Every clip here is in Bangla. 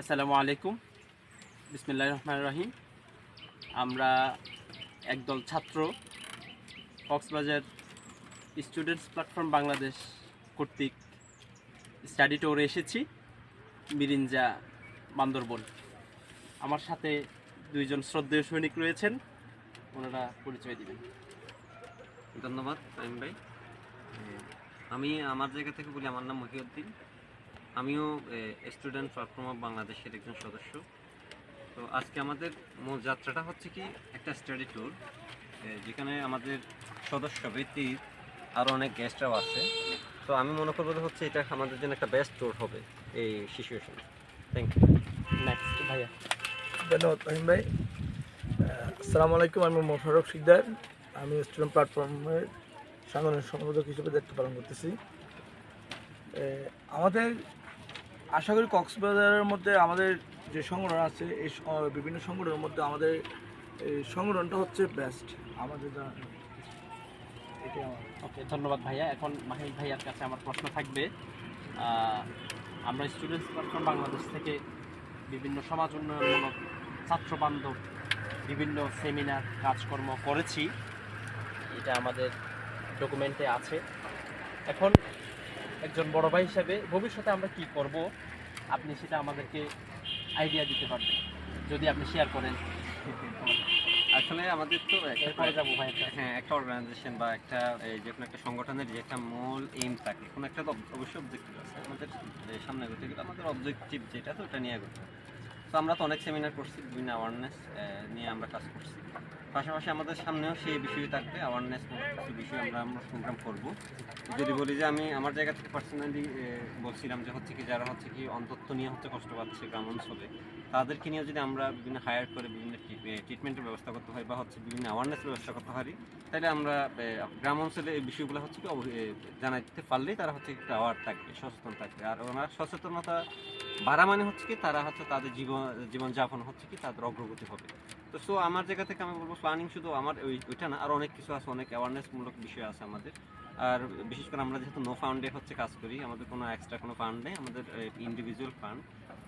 আসসালামু আলাইকুম। বিসমিল্লাহ রহমান রহিম। আমরা একদল ছাত্র কক্সবাজার স্টুডেন্টস প্ল্যাটফর্ম বাংলাদেশ কর্তৃক স্টাডি ট্যুরে এসেছি, মিরিঞ্জা বান্দরবন। আমার সাথে দুইজন শ্রদ্ধেয় সৈনিক রয়েছেন, ওনারা পরিচয় দিবেন। ধন্যবাদ ভাই। আমি আমার জায়গা থেকে বলি, আমার নাম মহিউদ্দিন। আমিও স্টুডেন্ট প্ল্যাটফর্ম অফ বাংলাদেশের একজন সদস্য। তো আজকে আমাদের মূল যাত্রাটা হচ্ছে কি একটা স্টাডি ট্যুর যেখানে আমাদের সদস্য ভিত্তিক আরও অনেক গেস্টরাও আছে। তো আমি মনে করব হচ্ছে এটা আমাদের জন্য একটা বেস্ট ট্যুর হবে এই সিচুয়েশন থ্যাংক ইউ নেক্সট ভাইয়া। ধন্যবাদ রহিম ভাই। আসসালামু আলাইকুম আমি মোশারফ শিকদার। আমি স্টুডেন্ট প্ল্যাটফর্মের সাংগঠনিক সম্পাদক হিসেবে দায়িত্ব পালন করতেছি। আমাদের আশা করি কক্সবাজারের মধ্যে আমাদের যে সংগঠন আছে, এই বিভিন্ন সংগঠনের মধ্যে আমাদের এই সংগঠনটা হচ্ছে বেস্ট আমাদের ওকে ধন্যবাদ ভাইয়া। এখন মাহিম ভাইয়ার কাছে আমার প্রশ্ন থাকবে আমরা স্টুডেন্টস প্ল্যাটফর্ম বাংলাদেশ থেকে বিভিন্ন সমাজ উন্নয়নমূলক ছাত্র বান্ধব, বিভিন্ন সেমিনার কাজকর্ম করেছি। এটা আমাদের ডকুমেন্টে আছে। এখন একজন বড় ভাই হিসাবে ভবিষ্যতে আমরা কি করব আপনি সেটা আমাদেরকে আইডিয়া দিতে পারবেন। যদি আপনি শেয়ার করেন। আসলে আমাদের তো একটা এরপরে যাব ভাইয়ের হ্যাঁ একটা অর্গানাইজেশন বা একটা এই যে কোনো একটা সংগঠনের যে একটা মূল এইম থাকে কোনো একটা তো অবশ্যই অবজেক্টিভ আছে। আমাদের সামনে ঘটে গেলে আমাদের অবজেক্টিভ যেটা তো ওটা নিয়ে এগোতে হবে। তো আমরা তো অনেক সেমিনার করছি বিভিন্ন অ্যাওয়ারনেস নিয়ে আমরা কাজ করছি। পাশাপাশি আমাদের সামনেও সেই বিষয় থাকবে অ্যাওয়ারনেস কিছু বিষয় আমরা আমরা প্রোগ্রাম করব। যদি বলি যে আমি আমার জায়গা থেকে পার্সোনালি বলছিলাম যে হচ্ছে কি যারা হচ্ছে কি অন্তত্ব নিয়ে হচ্ছে কষ্ট পাচ্ছে গ্রাম অঞ্চলে তাদেরকে নিয়ে যদি আমরা বিভিন্ন হায়ার করে বিভিন্ন ট্রিটমেন্টের ব্যবস্থা করতে হয় বা হচ্ছে বিভিন্ন অ্যাওয়ারনেস ব্যবস্থা করতে পারি তাহলে আমরা গ্রাম অঞ্চলে এই বিষয়গুলো হচ্ছে কি এ, জানাইতে পারলেই তারা হচ্ছে একটু অ্যাওয়ার থাকবে সচেতন থাকবে। আর ওনার সচেতনতা বাড়া মানে হচ্ছে কি, তারা হচ্ছে তাদের জীবন, জীবনযাপন হচ্ছে কি, তাদের অগ্রগতি হবে। তো সো আমার জায়গা থেকে আমি বলব প্ল্যানিং শুধু আমার ওই, ওইটা না, আর অনেক কিছু আছে, অনেক অ্যাওয়ারনেসমূলক বিষয় আছে আমাদের। আর বিশেষ করে আমরা যেহেতু নো ফান্ডে হচ্ছে কাজ করি, আমাদের কোনো এক্সট্রা কোনো ফান্ড নেই, আমাদের ইন্ডিভিজুয়াল ফান্ড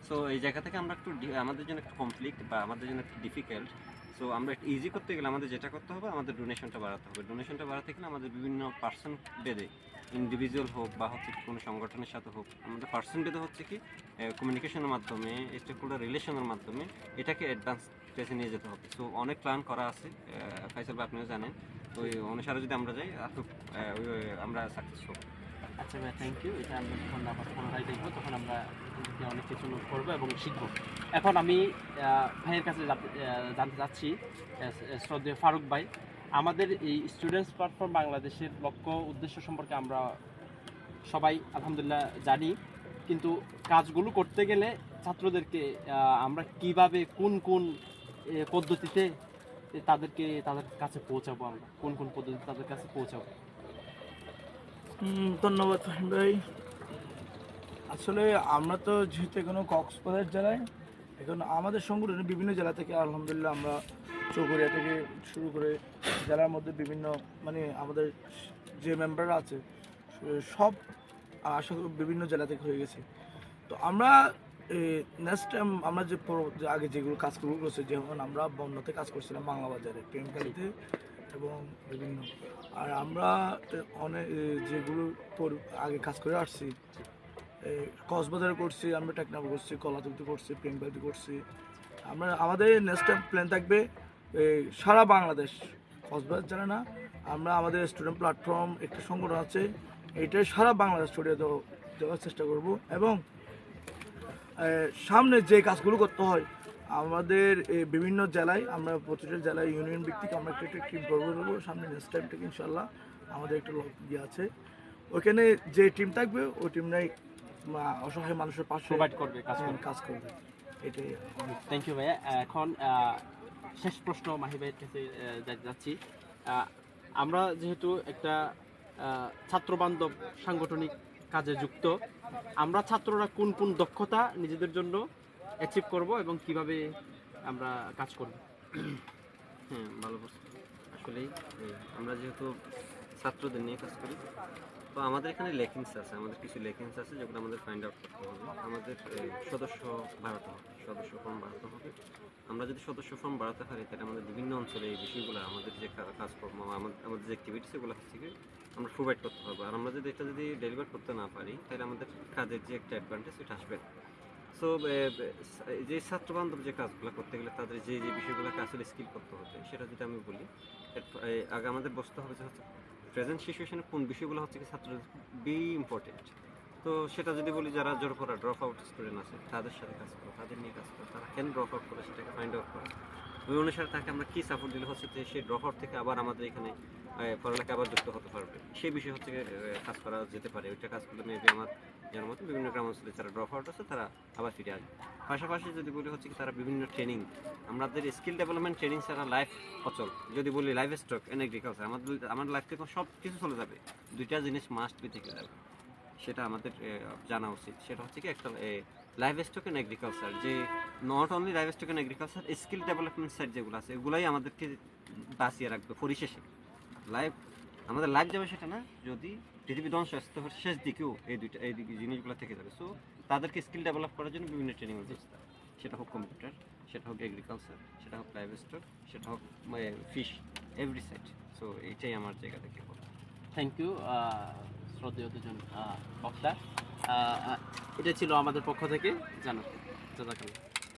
সো এই জায়গা থেকে আমরা একটু, আমাদের জন্য একটু কমপ্লিট বা আমাদের জন্য একটু ডিফিকাল্ট সো আমরা ইজি করতে গেলে আমাদের যেটা করতে হবে, আমাদের ডোনেশনটা বাড়াতে হবে। ডোনেশনটা বাড়াতে গেলে আমাদের বিভিন্ন পার্সন বেদে ইন্ডিভিজুয়াল হোক বা হচ্ছে কোনো সংগঠনের সাথে হোক, আমাদের পার্সন বেদে হচ্ছে কি কমিউনিকেশনের মাধ্যমে স্টেকহোল্ডার রিলেশনের মাধ্যমে এটাকে অ্যাডভান্স ফেসে নিয়ে যেতে হবে। সো অনেক প্ল্যান করা আছে ফাইসাল ভাই আপনিও জানেন। তো ওই অনুসারে যদি আমরা যাই আমরা সাকসেস হব আচ্ছা ভাই থ্যাংক ইউ এটা আমরা যখন আবার পুনরায় দেখব, তখন আমরা অনেক কিছু নোট করব এবং শিখব। এখন আমি ভাইয়ের কাছে জানতে- চাচ্ছি শ্রদ্ধেয় ফারুক ভাই, আমাদের এই স্টুডেন্টস প্ল্যাটফর্ম বাংলাদেশের লক্ষ্য উদ্দেশ্য সম্পর্কে আমরা সবাই আলহামদুলিল্লাহ জানি। কিন্তু কাজগুলো করতে গেলে ছাত্রদেরকে আমরা কীভাবে, কোন কোন পদ্ধতিতে তাদেরকে, তাদের কাছে পৌঁছাবো আমরা? কোন কোন পদ্ধতিতে তাদের কাছে পৌঁছাবো? ধন্যবাদ ফাহিম ভাই। আসলে আমরা তো যেহেতু এখনও কক্সবাজার জেলায় এখন আমাদের সংগঠনে বিভিন্ন জেলা থেকে আলহামদুলিল্লাহ আমরা চৌকরিয়া থেকে শুরু করে জেলার মধ্যে বিভিন্ন মানে আমাদের যে মেম্বাররা আছে সব আশা করি বিভিন্ন জেলা থেকে হয়ে গেছে। তো আমরা নেক্সট টাইম আমরা যে আগে যেগুলো কাজগুলো করছি যেমন আমরা বন্যতে কাজ করছিলাম বাংলা বাজারে প্রেমকালিতে এবং বিভিন্ন আর আমরা অনেক যেগুলো আগে কাজ করে আসছি কক্সবাজারে করছি, আমরা টেকনাফ করছি, কলাতুলিতে করছি প্রেমকালিতে করছি। আমরা, আমাদের নেক্সট প্ল্যান থাকবে সারা বাংলাদেশ। কক্সবাজার জানে না, আমরা আমাদের স্টুডেন্ট প্ল্যাটফর্ম একটা সংগঠন আছে এটাই সারা বাংলাদেশ ছড়িয়ে দেওয়ার চেষ্টা করব এবং সামনে যে কাজগুলো করতে হয় আমাদের বিভিন্ন জেলায় আমরা প্রতিটা জেলায় ইউনিয়ন ভিত্তিক আমরা একটা একটা টিম করব দেবো সামনে নেক্সট টাইম থেকে ইনশাল্লাহ আমাদের একটা লোক ইয়ে আছে। ওইখানে যে টিম থাকবে ওই টিম টিমটাই অসহায় মানুষের পাশে প্রোভাইড করবে কাজ করবে। এটাই থ্যাংক ইউ ভাইয়া। এখন শেষ প্রশ্ন মাহি ভাইয়ের কাছে যাচ্ছি। আমরা যেহেতু একটা ছাত্রবান্ধব সাংগঠনিক কাজে যুক্ত আমরা ছাত্ররা কোন কোন দক্ষতা নিজেদের জন্য অ্যাচিভ করব এবং কীভাবে আমরা কাজ করব। হ্যাঁ ভালো প্রশ্ন। আসলেই আমরা যেহেতু ছাত্রদের নিয়ে কাজ করি, তো আমাদের এখানে লেকিংস আছে, আমাদের কিছু লেকিংস আছে যেগুলো আমাদের ফাইন্ড আউট করতে হবে। আমাদের সদস্য বাড়াতে হবে, সদস্য ফর্ম বাড়াতে হবে। আমরা যদি সদস্য ফর্ম বাড়াতে পারি তাহলে আমাদের বিভিন্ন অঞ্চলে এই বিষয়গুলো, আমাদের যে কাজকর্ম, আমাদের যে অ্যাক্টিভিটিস এগুলো হচ্ছে কি আমরা প্রোভাইড করতে পারব আর আমরা যদি এটা যদি ডেলিভার করতে না পারি, তাহলে আমাদের কাজের যে একটা অ্যাডভান্টেজ সেটা আসবে সো যে ছাত্র বান্ধব যে কাজগুলো করতে গেলে তাদের যে যে বিষয়গুলোকে আসলে স্কিল করতে হবে সেটা যদি আমি বলি আগে আমাদের বসতে হবে যে হচ্ছে প্রেজেন্ট সিচুয়েশনে কোন বিষয়গুলো হচ্ছে কি ছাত্রদের বি ইম্পর্টেন্ট তো সেটা যদি বলি যারা জোর করা ড্রপ আউট স্টুডেন্ট আছে, তাদের সাথে কাজ করো, তাদের নিয়ে কাজ করো, তারা কেন ড্রপ আউট করে সেটাকে ফাইন্ড আউট করা? ওই অনুসারে তাকে আমরা কী সাপোর্ট দিলে হচ্ছে যে সেই ড্রপ আউট থেকে আবার আমাদের এখানে পড়ালেখা আবার যুক্ত হতে পারবে? সেই বিষয়ে হচ্ছে কাজ করা যেতে পারে। ওইটা কাজ করলে মেবি আমার যার মতো বিভিন্ন গ্রাম অঞ্চলে যারা ড্রপ আউট আছে, তারা আবার ফিরে আসবে। পাশাপাশি যদি বলি হচ্ছে কি, তারা বিভিন্ন ট্রেনিং আমাদের স্কিল ডেভেলপমেন্ট ট্রেনিং ছাড়া লাইফ অচল। যদি বলি লাইফ স্টক এন্ড এগ্রিকালচার আমাদের আমার লাইফ থেকে সব কিছু চলে যাবে। দুইটা জিনিস মাস্ট বি থেকে যাবে সেটা আমাদের জানা উচিত। সেটা হচ্ছে কি, একটা লাইফ স্টক এন্ড এগ্রিকালচার যে not only livestock and agriculture skill development side যেগুলো আছে, এগুলাই আমাদেরকে বাঁচিয়ে রাখবে পরিশেষে। লাইফ আমাদের লাইফ যাবে সেটা না, যদি পৃথিবী ধ্বংস আসতে শেষ দিকেও এই দুইটা, এই জিনিসগুলো থেকে যাবে। সো তাদেরকে স্কিল ডেভেলপ করার জন্য বিভিন্ন ট্রেনিংয়ের ব্যবস্থা। সেটা হোক কম্পিউটার সেটা হোক এগ্রিকালচার সেটা হোক লাইভ স্টক সেটা হোক ফিশ এভরি সাইড সো এইটাই আমার জায়গা থেকে বলা। থ্যাংক ইউ শ্রদ্ধেয় দুজন বক্তা। এটা ছিল আমাদের পক্ষ থেকে। জানাতে জাজাকাল্লাহ